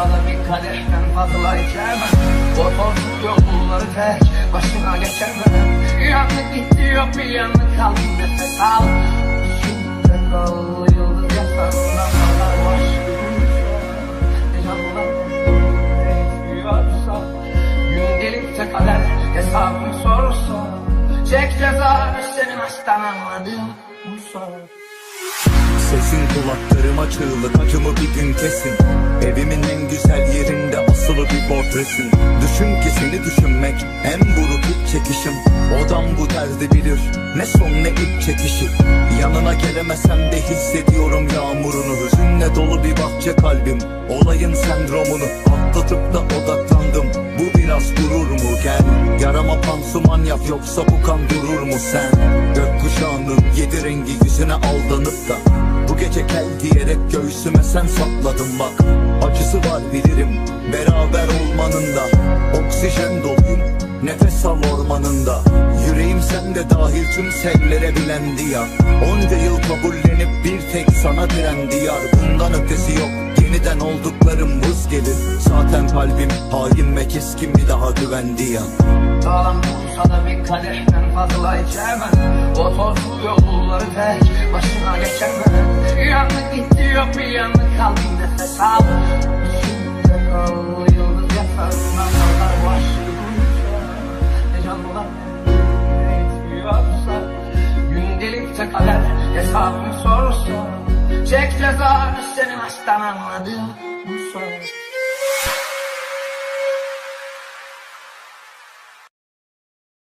olsa da bir kadehten fazla içemem. Tozlu yolları tek başına geçemem. Yanlık gitti yok bir yanlık kaldı. Nefes al. İçimde kal yıldız yasasına kadar bekliyorsa Gün gelip de kader hesabını sorsa Çek ceza senin aşktan anladığım bu soru Sesin kulaklarıma çığlık acımı bir gün kesin. Evimin en güzel yerinde asılı bir portresin. Düşün ki seni düşünmek en buruk iç çekişim. Odam bu derdi bilir ne son ne iç çekişi. Yanına gelemesem de hissediyorum yağmurunu. Hüzünle dolu bir bahçe kalbim Olayın sendromunu. Atlatıp da odaklandım Bu biraz gurur mu? Gel Yarama pansuman yap yoksa bu kan durur mu sen? Gökkuşağının yedi rengi yüzüne aldanıp da gece gel diyerek göğsüme sen sapladın bak. Acısı var bilirim beraber olmanın da. Oksijen doluyum nefes al ormanında. Yüreğim sende dahil tüm sellere bilendi ya. Onca yıl kabullenip bir tek sana direndi yar. Bundan ötesi yok yeniden olduklarım buz gelir. Zaten kalbim hain ve keskin bir daha güvendi ya. Sağlam bulsa da bir kadehten fazla içemem. O tozlu yolları tek başına geçemem Yanlık gitti yok bir yanlık kaldı. Nefes al. İçimde kal yıldız yasasına kadar başlıyorsa Ne canlılar bekliyorsa Gün gelip de kader hesabını sorsa Çek ceza senin aşktan anladığım bu soru